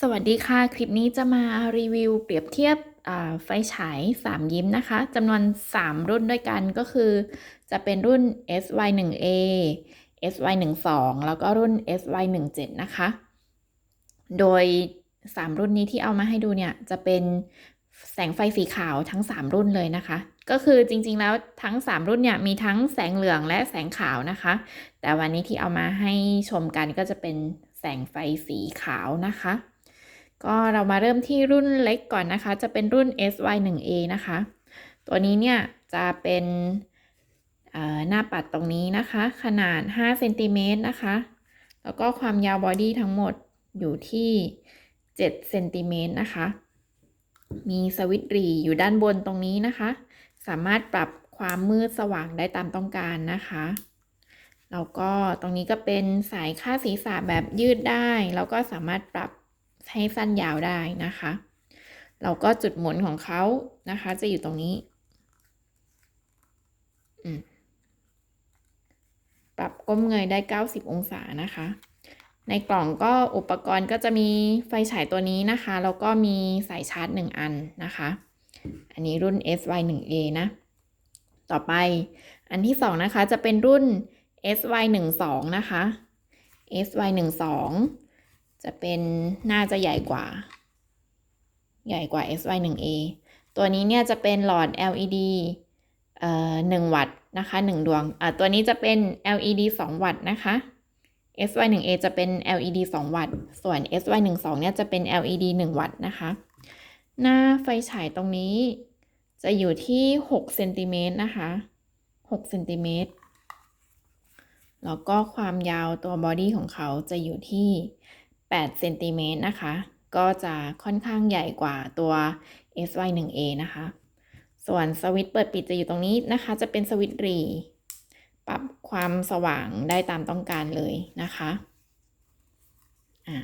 สวัสดีค่ะ คลิปนี้จะมารีวิวเปรียบเทียบไฟฉาย 3 ยิ้มนะคะจำนวน 3 รุ่นด้วยกันก็คือ จะเป็นรุ่น SY1A SY12 แล้วก็รุ่น SY17 นะคะ โดย 3 รุ่นนี้ที่เอามาให้ดูเนี่ย จะเป็นแสงไฟสีขาวทั้ง 3 รุ่นเลยนะคะ ก็คือจริงๆแล้วทั้ง 3 รุ่นเนี่ยมีทั้งแสงเหลืองและแสงขาวนะคะ แต่วันนี้ที่เอามาให้ชมกันก็จะเป็นแสงไฟสีขาวนะคะ ก็เรามาเริ่มที่รุ่นเล็กก่อนนะคะ จะเป็นรุ่น SY1A นะคะ ตัวนี้เนี่ยจะเป็นหน้าปัดตรงนี้นะคะ ขนาด5เซนติเมตรนะคะ แล้วก็ความยาวบอดี้ทั้งหมดอยู่ที่7เซนติเมตรนะคะ มีสวิตช์รีอยู่ด้านบนตรงนี้นะคะ สามารถปรับความมืดสว่างได้ตามต้องการนะคะ แล้วก็ตรงนี้ก็เป็นสายค่าศีรษะแบบยืดได้ แล้วก็สามารถปรับ ให้สั้นยาวได้นะคะ เราก็จุดหมุนของเขานะคะ จะอยู่ตรงนี้ปรับก้มเงยได้ 90 องศานะคะ ในกล่องก็อุปกรณ์ก็จะมีไฟฉายตัวนี้นะคะ แล้วก็มีสายชาร์จ 1 อันนะคะ อันนี้รุ่น SY1A นะ ต่อไปอันที่ 2 นะคะ จะเป็นรุ่น SY12 นะคะ SY12 จะเป็นน่าจะใหญ่กว่า ใหญ่กว่า SY1A ตัวนี้เนี่ยจะเป็นหลอด LED เอ่อ1วัตต์นะคะ1ดวงอ่าตัวนี้จะเป็น LED 2 วัตต์นะคะ SY1A จะเป็น LED 2 วัตต์ ส่วน SY12 เนี่ยจะเป็น LED 1 วัตต์นะคะ หน้าไฟฉายตรงนี้จะอยู่ที่6เซนติเมตรนะคะ6เซนติเมตร แล้วก็ความยาวตัวบอดี้ของเขาจะอยู่ที่ 8เซนติเมตรนะคะ ก็จะค่อนข้างใหญ่กว่าตัว SY1A นะคะ ส่วนสวิตช์เปิดปิดจะอยู่ตรงนี้นะคะ จะเป็นสวิตช์รี ปรับความสว่างได้ตามต้องการเลยนะคะอ่า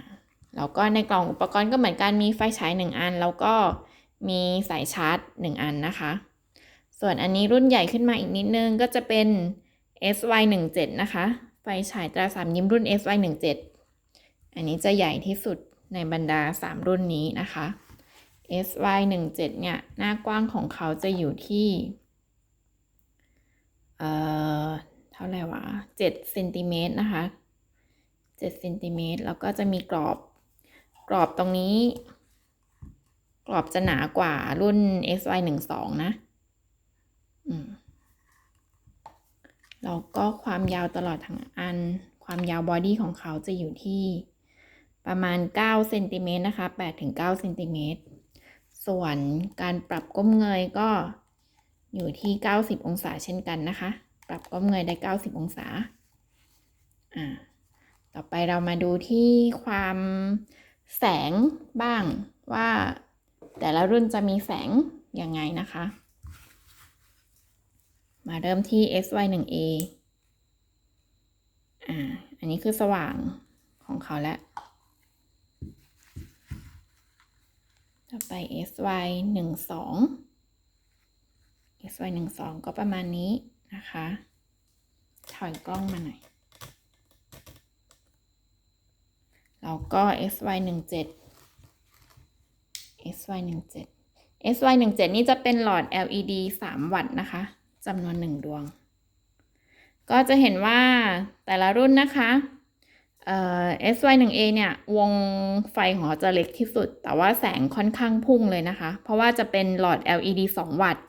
แล้วก็ในกล่องอุปกรณ์ก็เหมือนกันมีไฟฉาย1อัน แล้วก็มีสายชาร์จ 1 อันนะคะ ส่วนอันนี้รุ่นใหญ่ขึ้นมาอีกนิดนึงก็จะเป็น SY17 นะคะ ไฟฉายตราสามยิ้มรุ่น SY17 อันนี้จะใหญ่ที่สุดในบรรดา 3 รุ่นนี้นะคะ SY17 เนี่ย หน้ากว้างของเขาจะอยู่ที่ เอ่อ เท่าไหร่วะ7เซนติเมตรนะคะ7เซนติเมตรแล้วก็จะมีกรอบ กรอบตรงนี้ กรอบจะหนากว่ารุ่น SY12 นะอืมแล้วก็ความยาวตลอดทั้งอัน ความยาวบอดี้ของเขาจะอยู่ที่ ประมาณ9เซนติเมตรนะคะ8ถึง9เซนติเมตรส่วนการปรับก้มเงยก็อยู่ที่ 90 องศาเช่นกันนะคะ ปรับก้มเงยได้ 90 องศาอ่าต่อไปเรามาดูที่ความแสงบ้างว่าแต่ละรุ่นจะมีแสงยังไงนะคะ มาเริ่มที่ SY1A อ่า อันนี้คือสว่างของเขาแล้ว ต่อไป sy หนึ่งสอง sy หนึ่งสองก็ประมาณนี้นะคะ ถอยกล้องมาหน่อย แล้วก็ sy หนึ่งเจ็ด sy หนึ่งเจ็ด sy หนึ่งเจ็ดนี่จะเป็นหลอด led สามวัตต์นะคะจำนวนหนึ่งดวง ก็จะเห็นว่าแต่ละรุ่นนะคะ เอ่อ SY1A เนี่ย วงไฟของเขาจะเล็กที่สุด แต่ว่าแสงค่อนข้างพุ่งเลยนะคะ เพราะว่าจะเป็นหลอด LED 2 วัตต์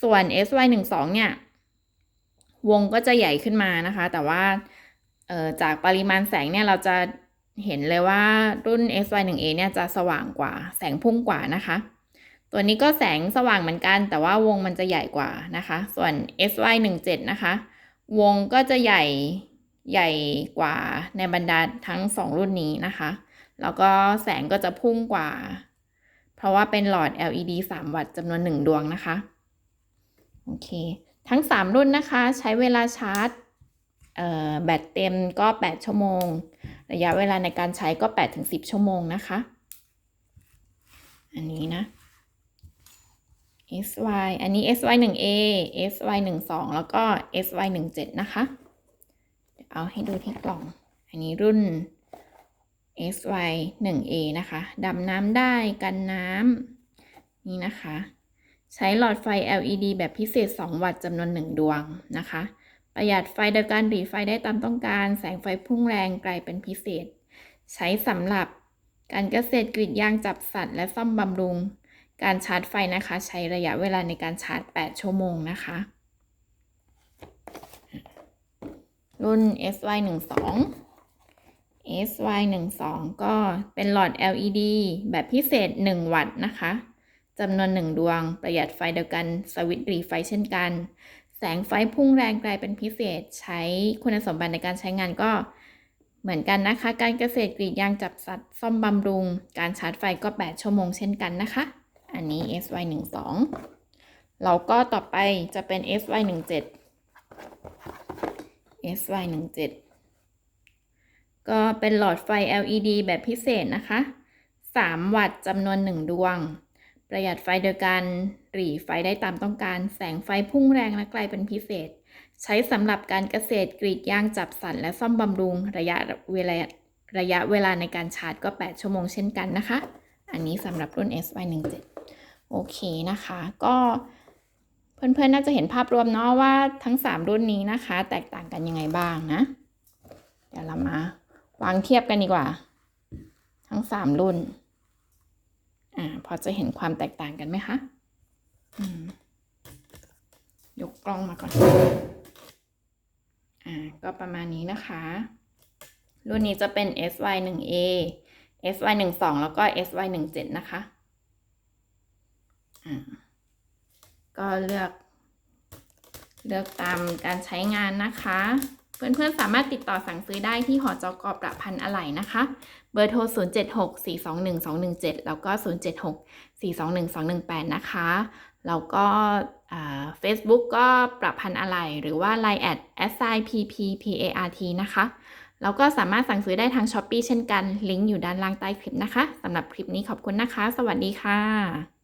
ส่วน SY12 เนี่ย วงก็จะใหญ่ขึ้นมานะคะ แต่ว่าจากปริมาณแสงเนี่ยเราจะเห็นเลยว่ารุ่น SY1A เนี่ยจะสว่างกว่าแสงพุ่งกว่านะคะ ตัวนี้ก็แสงสว่างเหมือนกัน แต่ว่าวงมันจะใหญ่กว่านะคะ ส่วน SY17 นะคะ วงก็จะใหญ่ ใหญ่กว่าในบรรดาทั้งสองรุ่นนี้นะคะ แล้วก็แสงก็จะพุ่งกว่า เพราะว่าเป็นหลอด LED 3 วัตต์จำนวน 1 ดวงนะคะ โอเค ทั้ง 3 รุ่นนะคะ ใช้เวลาชาร์จแบตเต็มก็ 8 ชั่วโมง ระยะเวลาในการใช้ก็ 8-10 ชั่วโมงนะคะ อันนี้นะ SY อันนี้ SY 1A SY 1 2แล้วก็ SY 1 7นะคะ เอาให้ดูที่กล่อง อันนี้รุ่น SY 1A นะคะดำน้ำได้กันน้ำนี่นะคะ ใช้หลอดไฟ LED แบบพิเศษ 2 วัตต์จำนวน 1 ดวงนะคะ ประหยัดไฟโดยการหลีไฟได้ตามต้องการ แสงไฟพุ่งแรงไกลเป็นพิเศษ ใช้สำหรับการเกษตรกรีดยางจับสัตว์และซ่อมบำรุง การชาร์จไฟนะคะ ใช้ระยะเวลาในการชาร์จ 8 ชั่วโมงนะคะ รุ่น SY12 SY12 ก็เป็นหลอด LED แบบพิเศษ 1 วัตต์นะคะจำนวน 1 ดวง ประหยัดไฟเดียวกันสวิตช์รีไฟเช่นกัน แสงไฟพุ่งแรงไกลเป็นพิเศษใช้คุณสมบัติในการใช้งานก็เหมือนกันนะคะ การเกษตรกรีดยางจับสัตว์ซ่อมบำรุง การชาร์จไฟก็ 8 ชั่วโมงเช่นกันนะคะ อันนี้ SY12 แล้วก็ต่อไปจะเป็น SY17 SY17 ก็เป็นหลอดไฟ LED แบบพิเศษนะคะ 3 วัตต์จำนวน 1 ดวง ประหยัดไฟโดยการหรี่ไฟได้ตามต้องการ แสงไฟพุ่งแรงและไกลเป็นพิเศษ ใช้สำหรับการเกษตรกรีดยางจับสันและซ่อมบำรุงระยะเวลาระยะเวลาในการชาร์จก็ 8 ชั่วโมงเช่นกันนะคะ อันนี้สำหรับรุ่น SY17 โอเคนะคะ ก็ เพื่อนๆน่าจะเห็นภาพรวมเนาะว่าทั้ง 3 รุ่นนี้นะคะ แตกต่างกันยังไงบ้างนะ เดี๋ยวเรามาวางเทียบกันดีกว่า ทั้ง 3 รุ่นอ่าพอจะเห็นความแตกต่างกันไหมคะยกกล้องมาก่อนอ่าก็ประมาณนี้นะคะ รุ่นนี้จะเป็น SY 1 A SY 1 2 แล้วก็ SY 1 7 นะคะอ่า ก็เลือก เลือกตามการใช้งานนะคะ เพื่อนๆสามารถติดต่อสั่งซื้อได้ที่หอจกประพันธ์อะไหล่นะคะ เบอร์โทร 076-421-217 แล้วก็ 076-421-218 นะคะแล้วก็เฟซบุ๊กก็ประพันธ์อะไหล่หรือว่า Line แอด s i p p p a r t นะคะแล้วก็สามารถสั่งซื้อได้ทาง s h อ p e e เช่นกัน ลิงก์อยู่ด้านล่างใต้คลิปนะคะ สำหรับคลิปนี้ขอบคุณนะคะ สวัสดีค่ะ